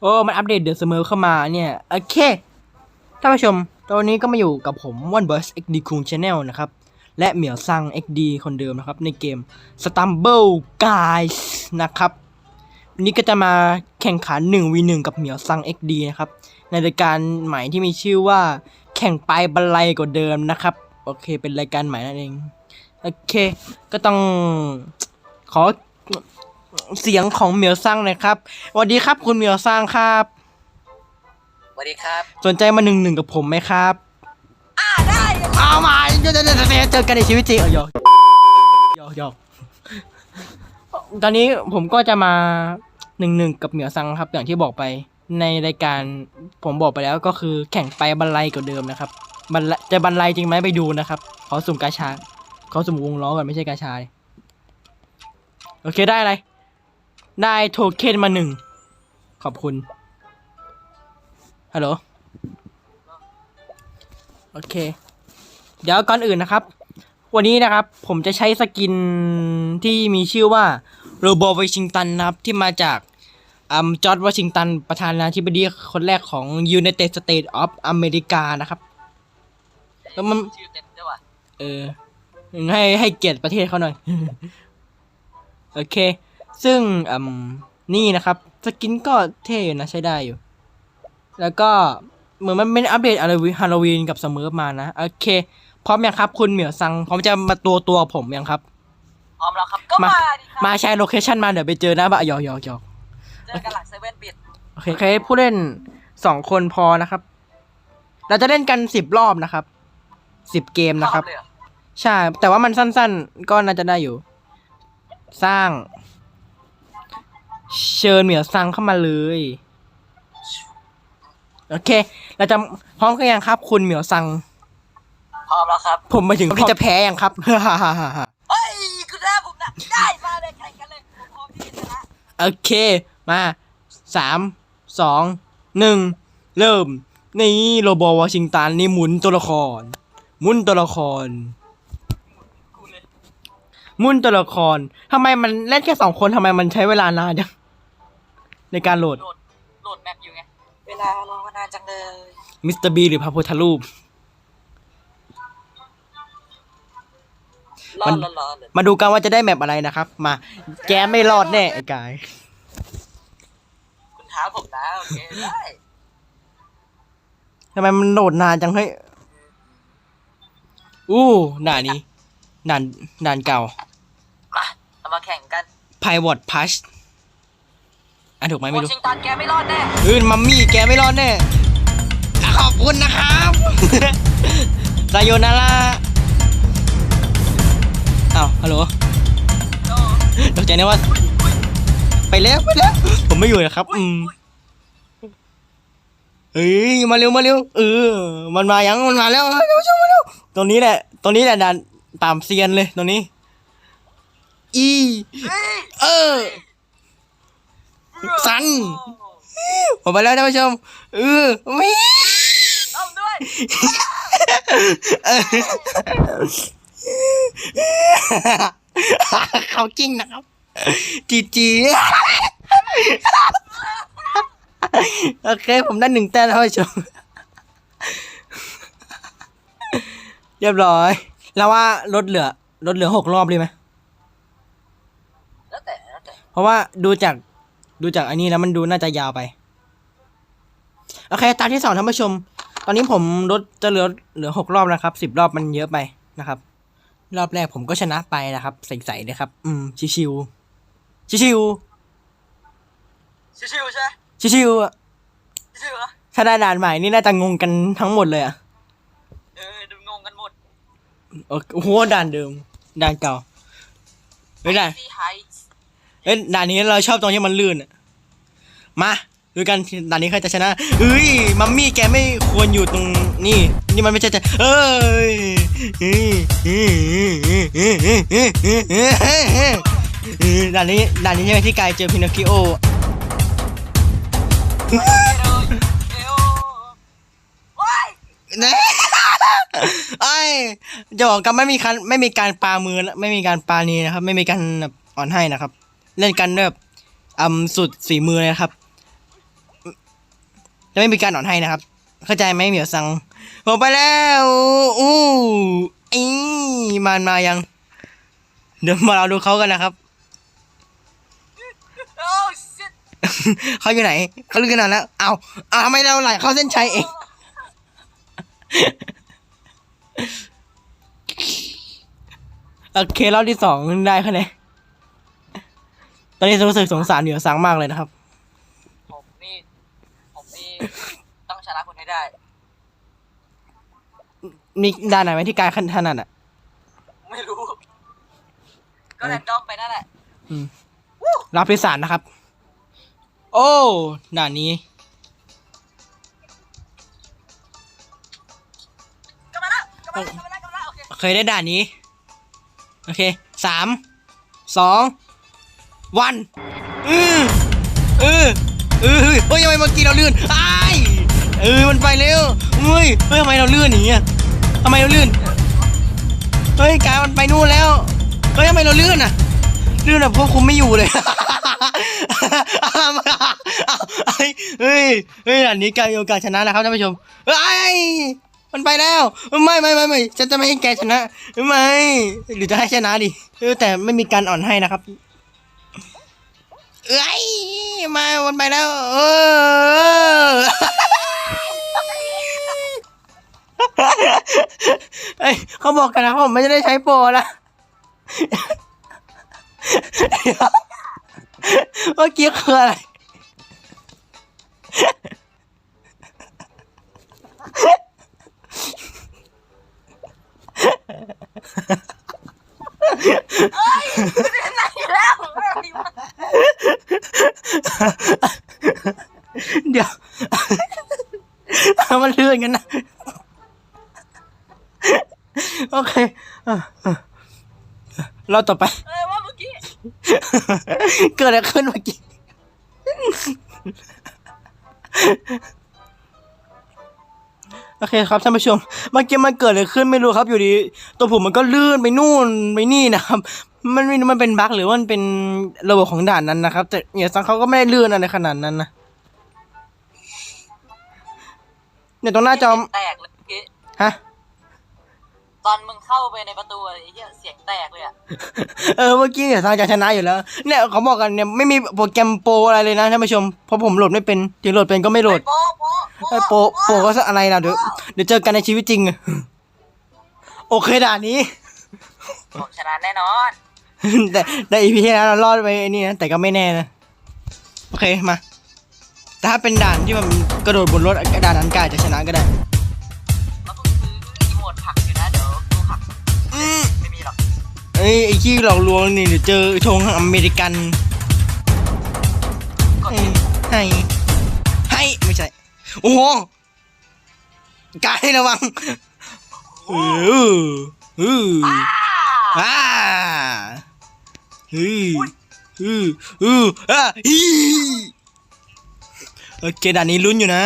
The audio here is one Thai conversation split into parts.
โอ้มันอัปเดตเดือดเสมอเข้ามาเนี่ยโอเคท่านผู้ชม ตอนนี้ก็มาอยู่กับผม One Boss XD Kung Channel นะครับ และเหมียวซัง XD คนเดิมนะครับ ในเกม Stumble Guys นะครับวันนี้ก็จะมาแข่งขัน 1v1 กับเหมียวซัง XD นะครับ ในรายการใหม่ที่มีชื่อว่าแข่งไปบันไลกว่าเดิมนะครับ โอเค เป็นรายการใหม่นั่นเอง โอเค ก็ต้องขอ เสียงของเหมียวซังหน่อยครับสวัสดีครับคุณเหมียวซังครับ สวัสดีครับ สนใจมาหนึ่งหนึ่งกับผมไหมครับ อ่าได้เอามาเจอเจอเจอเจอกันในชีวิตจริงเออหยอกหยอกหยอกตอนนี้ผมก็จะมาหนึ่งหนึ่งกับเหมียวซังครับ อย่างที่บอกไปในรายการผมบอกไปแล้วก็คือแข่งไปบรรลัยกว่าเดิมนะครับบรรลัยจะบรรลัยจริงไหมไปดูนะครับขอสุ่มกาชาขอสุ่มวงล้อก่อนไม่ใช่กาชาดิโอเคได้อะไร ได้โทเค็นมาหนึ่ง ขอบคุณ ฮัลโหล โอเค เดี๋ยวก่อนอื่นนะครับ วันนี้นะครับผมจะใช้สกินที่มีชื่อว่าโรบวอชิงตันนะครับ ที่มาจากอืมจอร์ดวอชิงตัน ประธานาธิบดีคนแรกของ United States of America นะครับแล้วมันชื่อเต็มด้วยว่ะเออให้ให้เกียรติประเทศเขาหน่อย โอเค ซึ่งอืมนี่นะครับสกินก็เท่อยู่นะใช้ได้อยู่ แล้วก็เหมือนมันเป็นอัปเดตอะไรฮาโลวีนกับเสมอมานะโอเค พร้อมยังครับคุณเหมียวซังพร้อมจะมาตัวตัวผมยังครับ พร้อมแล้วครับ ก็มามาดิครับมาแชร์โลเคชันมาเดี๋ยวไปเจอนะบะหยอกหยอกหยอกเจอกันหลังเซเว่นบิดโอเคโอเคผู้เล่นสองคนพอนะครับ เราจะเล่นกันสิบรอบนะครับสิบเกมนะครับเลยเหอใช่ แต่ว่ามันสั้นๆ ก็น่าจะได้อยู่ สร้าง เชิญเหมียวซังเข้ามาเลย โอเค เราจะพร้อมกันยังครับ คุณเหมียวซัง พร้อมแล้วครับผมมาถึงที่จะแพ้ยังครับ เฮ้ยคุณแม่ผมนะได้มาเลยแข่งกันเลยผมพร้อมที่จะชนะโอเค มาสามสองหนึ่งเริ่ม นี่โรบอวอชิงตันนี่หมุนตัวละคร หมุนตัวละครกูเลยหมุนตัวละครทำไมมันเล่นแค่สองคนทำไมมันใช้เวลานานจัง ในการโหลดโหลด โหลดแมปอยู่ไง เวลารอมานานจังเลยมิสเตอร์บีหรือพระพุทธรูป รอมัน รอรอเลยมาดูกันว่าจะได้แมปอะไรนะครับ มาแกไม่รอดแน่ไอ้กาย คุณท้าผมนะโอเคได้ทำไมมันโหลดนานจังเฮ้ย อู้ด่านนี้ด่านด่านเก่า มาเรามาแข่งกันไพวอตพัช อะถูกไหมไม่วอรู้ชิงตันแกไม่รอดแน่เออมัมมี่แกไม่รอดแน่อะขอบคุณนะครับซายโยนาร่าอ้าวฮัลโหลโอ้ตกใจนะว่า ไปแล้วไปแล้ว ผมไม่อยู่นะครับ อืมเฮ้ยมาเร็วมาเร็วเออ มันมายังมันมาแล้วเร็วช่วยมาเร็วตรงนี้แหละตรงนี้แหละด่านตามเซียนเลยตรงนี้ อีเฮ้ยเออ สันผมไปแล้วท่านผู้ชมเออไม่เอาด้วยเขาจริงนะครับจีจีโอเค ผมได้หนึ่งแต้มแล้วท่านผู้ชมเรียบร้อย แล้วว่าลดเหลือลดเหลือหกรอบเลยไหมแล้วแต่แล้วแต่ เพราะว่าดูจาก ดูจากอันนี้แล้วมันดูน่าจะยาวไป โอเค ตามที่สองท่านผู้ชม ตอนนี้ผมลดจะเหลือเหลือหกรอบนะครับสิบรอบมันเยอะไปนะครับ รอบแรกผมก็ชนะไปนะครับ ใสๆเลยครับ อืม ชิวๆชิวชิวๆใช่ไหมๆชิวๆอะชิวๆเหรอถ้าได้ด่านใหม่นี่น่าจะงงกันทั้งหมดเลยอะเออดูงงกันหมด โอ้โหด่านเดิม ด่านเก่าเฮ้ยด่านซีไฮท์ เอ้ยด่านนี้เราชอบตรงที่มันลื่นอะมาดูกันด่านนี้ใครจะชนะเฮ้ยมัมมี่แกไม่ควรอยู่ตรงนี่นี่มันไม่ใช่จะเอ้ยด่านนี้ด่านนี้ใช่ไหมที่กายเจอพินอคคิโอเอวเอวว้ายนะไอ้จะบอกกันไม่มีการไม่มีการปามือนะไม่มีการปานี้นะครับ ไม่มีการแบบอ่อนให้นะครับ เล่นกันแบบอืมสุดฝีมือเลยนะครับจะไม่มีการอ่อนให้นะครับ เข้าใจไหมเหมียวซังผมไปแล้วอู้อีมันมายัง เดี๋ยวมาเราดูเขากันนะครับโอ้ชิตเขาอยู่ไหนเขาลึกขนาดแล้วเอาเอาทำไมเราไหลเข้าเส้นชัยเองโอเครอบที่สองได้คะแนน ตอนนี้รู้สึกสงสารเหนียวสังมากเลยนะครับ ผมนี่ ผมนี่ต้องชนะคุณให้ได้ มีด้านไหนไหมที่กายถนัดอะ ไม่รู้ ก็แรนดอมไปนั่นแหละ อืมรับพิสารนะครับ โอ้ด่านนี้กลับมาแล้วกลับมาแล้วกลับมาแล้วกลับมาแล้วโอเค เคยได้ด่านนี้ โอเคสามสอง วันอือเออเออเฮ้ยเฮ้ยทำไมเมื่อกี้เราลื่นอ้ายเออมันไปเร็วเฮ้ยเฮ้ยทำไมเราลื่นอย่างเงี้ยทำไมเราลื่นเฮ้ยกายมันไปนู่นแล้วเฮ้ยทำไมเราลื่นอะลื่นแบบควบคุมไม่อยู่เลยเฮ้ยเฮ้ยอันนี้กายโอกาสชนะนะครับท่านผู้ชมเฮ้ยมันไปแล้ว ไม่ไม่ไม่ไม่ฉันจะไม่ให้แกชนะ ไม่ หรือจะให้ชนะดิแต่ไม่มีการอ่อนให้นะครับ เอ้ยมามันไปแล้ว เออเอ้ยเขาบอกกันนะผมไม่ได้ใช้โปรนะเมื่อกี้คืออะไรคุณเป็นไหนแล้วอะไรวะ เดี๋ยว มันเลื่อนกันนะ โอเคอะอะเราต่อไป เออว่าเมื่อกี้ เกิดอะไรขึ้นเมื่อกี้ โอเคครับท่านผู้ชมเมื่อกี้มันเกิดอะไรขึ้นไม่รู้ครับอยู่ดี ตัวผมมันก็ลื่นไปนู่นไปนี่นะครับมันไม่รู้มันเป็นบั๊กหรือว่ามันเป็นระบบของด่านนั้นนะครับ แต่เนี่ยซังเขาก็ไม่ได้ลื่นอะไรขนาดนั้นนะเนี่ยตรงหน้าจอมแตกเลยเมื่อกี้ฮะ ตอนมึงเข้าไปในประตูอะไรเงี้ยเสียงแตกเลยอะเออเมื่อกี้เนี่ยทางจะชนะอยู่แล้ว เนี่ยเขาบอกกันเนี่ยไม่มีโปรแกรมโปรอะไรเลยนะท่านผู้ชมเพราะผมโหลดไม่เป็นถึงโหลดเป็นก็ไม่โหลดโปโปไอ้โปรโปรก็อะไรนะเดี๋ยวเดี๋ยวเจอกันในชีวิตจริง โอเคด่านนี้ ผมชนะแน่นอน แต่แต่อีพีที่แล้วเรารอดไปไอ้นี่นะแต่ก็ไม่แน่นะโอเคมาแต่ถ้าเป็นด่านที่มันกระโดดบนรถด่านนั้นกอาจจะชนะก็ได้ ไม่มีหรอกเอ้ยไอ้ขี้หลอกลวงนี่เดี๋ยวเจอธงอเมริกันกดให้ให้ให้ไม่ใช่โอ้โหกายระวังเออเอออ่าอ่าเฮ้ยเออเอออ่าฮีโอเคด่านนี้ลุ้นอยู่นะ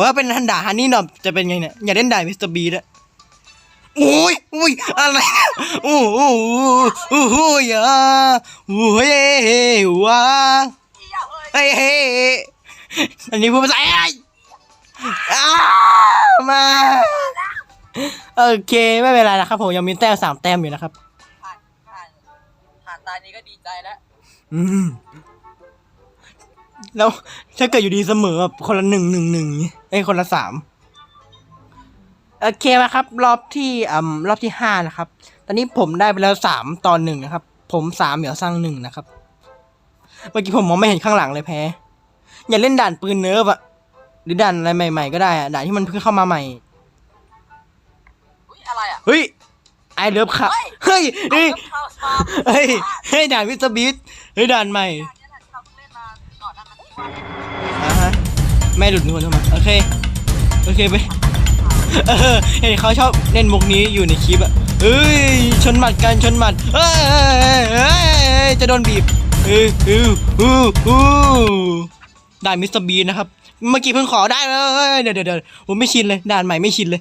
ว่าเป็นทันด่าฮันนี่ดอบจะเป็นไงเนี่ย อย่าเล่นด่ามิสเตอร์บีดอะ โอ้ยโอ้ยอะไรโอ้โหโอ้โหอย่าโอ้ยว้าเหี้ยเฮ้ยเฮ้ยเฮ้ยอันนี้พูดภาษาอะไรอ้ามาโอเคไม่เป็นไรนะครับผมยังมีแต้มสามแต้มอยู่นะครับผ่านผ่านผ่านตานี้ก็ดีใจแล้วอืมแล้วถ้าเกิดอยู่ดีเสมอแบบคนละหนึ่งหนึ่งหนึ่งไอ้คนละสาม โอเคมาครับ รอบที่อ่ารอบที่ห้านะครับ ตอนนี้ผมได้ไปแล้วสามตอนหนึ่งนะครับ ผมสามเหมียวสร้างหนึ่งนะครับ เมื่อกี้ผมมองไม่เห็นข้างหลังเลยแพ้ อย่าเล่นด่านปืนเนิร์ฟอะหรือด่านอะไรใหม่ ๆ ก็ได้อะด่านที่มันเพิ่งเข้ามาใหม่ อุ้ยอะไรอะ เฮ้ยไอเลิฟครับ เฮ้ยไอ้เฮ้ย เข้าสปาเฮ้ยเฮ้ยด่านวิสบีทเฮ้ยด่านใหม่เนี่ยแหละที่เราเพิ่งเล่นมาก่อนหน้านั้นที่ว่าอ่าฮะไม่หลุดนู่นทำไมโอเค โอเคไป เออเห็นเขาชอบเล่นมุกนี้อยู่ในคลิปอะเอ้ยชนหมัดกันชนหมัดเอ้ยเอ้ยจะโดนบีบเออเอออู้อู้ด่านมิสเตอร์บีนะครับ เมื่อกี้เพิ่งขอได้เลยเดี๋ยวเดี๋ยวเดี๋ยวผมไม่ชินเลยด่านใหม่ไม่ชินเลย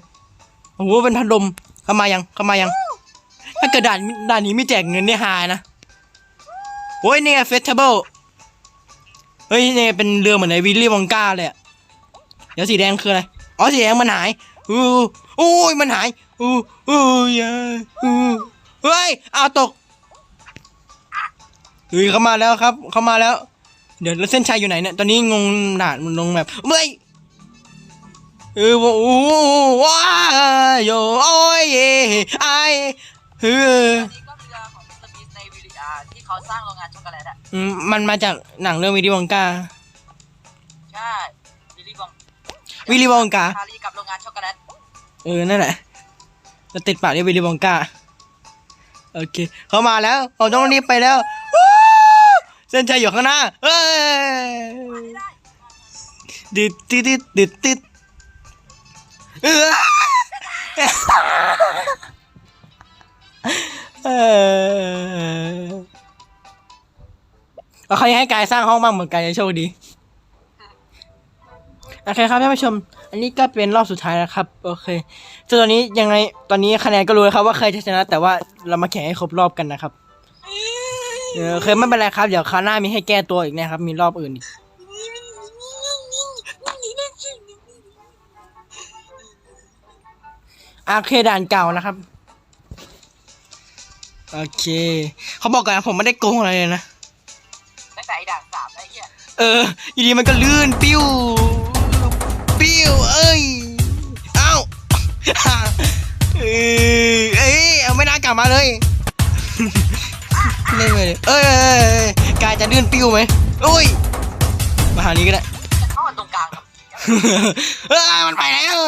โอ้โหเป็นพัดลมเข้ามายังเข้ามายัง ถ้าเกิดด่านด่านนี้ไม่แจกเงินเนี่ยหายนะโอ้ยเนี่ยเฟสติวัลเฮ้ยเนี่ยเป็นเรือเหมือนในวิลลี่วองกาเลยอะเดี๋ยวสีแดงคืออะไร อ๋อสีแดงมันหาย อู้โอ้ยมันหายอู้อู้ยาอู้เฮ้ยเอาวตกเฮ้ยเขามาแล้วครับ เขามาแล้ว เดี๋ยวแล้วเส้นชัยอยู่ไหนเนี่ยตอนนี้งงด่านลงแบบเมื่อยเออโอ้โหว้ายโยโอ้ยเอ้ยไอเฮ้ออันนี้ก็เรือของมิสเตอร์บีสในวิลลิอาที่เขาสร้างโรงงานช็อกโกแลตอะอืมมันมาจากหนังเรื่องวิลลีวองกาใช่วิลลี่บอง วิลลีวองกาคารีกับโรงงานช็อกโกแลตเออ นั่นแหละจะติดปากเรียกวิลลีวองกา โอเค เขามาแล้วเราต้องรีบไปแล้ววู้เส้นชัยอยู่ข้างหน้า เอ้ยดิดดิดดิดดิดดิดเออเออเอาเขายังให้กายสร้างห้องบ้างเหมือนกายจะโชคดี โอเคครับท่านผู้ชม อันนี้ก็เป็นรอบสุดท้ายนะครับ โอเคซึ่งตอนนี้ยังไง ตอนนี้คะแนนก็รู้แล้วครับว่าใครจะชนะ แต่ว่าเรามาแข่งให้ครบรอบกันนะครับ เออโอเคไม่เป็นไรครับ เดี๋ยวคราวหน้ามีให้แก้ตัวอีกนะครับ มีรอบอื่นอีกอะโอเคด่านเก่านะครับ โอเค เขาบอกก่อนนะผมไม่ได้โกงอะไรเลยนะ ตั้งแต่ไอ้ด่านสามแล้วไอ้เหี้ย เออ อยู่ดีมันก็ลื่นปิ้ว ปิ้วเอ้ยเอ้าเอ้ยเอ้ยเอาไม่น่ากลับมาเลยเล่นไปเลยเอ้ยกายจะลื่นปิ้วไหมโอ้ยมาหานี้ก็ได้จะเข้ามาตรงกลางครับเอ้ยมันไปแล้ว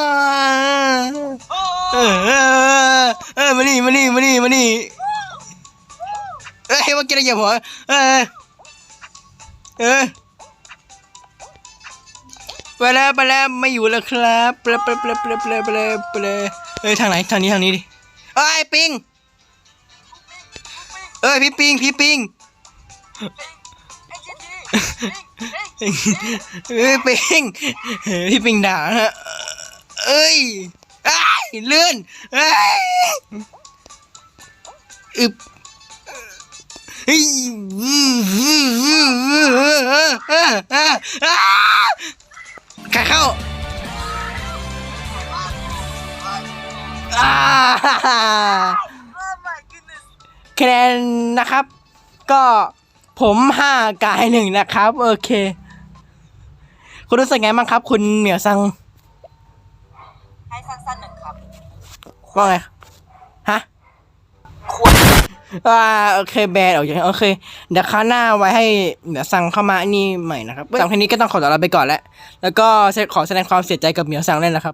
โอ้เออเออเออมานี่มานี่มานี่มานี่เอ้ยว่ากินอะไรอย่าหัวเออเออ ไปแล้วไปแล้วไม่อยู่แล้วครับไปแล้วไปล้วไปล้วไปล้วไปล้วไปลเอ้ยทางไหนทางนี้ทางนี้ดิเอ้ยปิงเอ้ยพี่ปิงพี่ปิงไอ้เจนดีเฮ้ยเฮ้ยเอ้ยปิงพี่ปิงด่าฮะเอ้ยอ้ยเลื่อนเอ้ยอึบเฮ้ย ใครเข้าอ่าโอ้ my goodness คะแนนนะครับ ก็ผมห้ากายหนึ่งนะครับ โอเค คุณรู้สึกไงบ้างครับ คุณเหมียวซังให้สั้นๆหนึ่งครับว่าไงฮะควร อ่าโอเคแบนออกจากโอเคเดี๋ยวคราวหน้าไว้ให้เดี๋ยวสั่งเข้ามาอันนี่ใหม่นะครับสำหรับครั้นี้ก็ต้องขอตัวลาไปก่อนแล้วแล้วก็ขอแสดงความเสียใจกับเหมียวซังด้วยนะครับ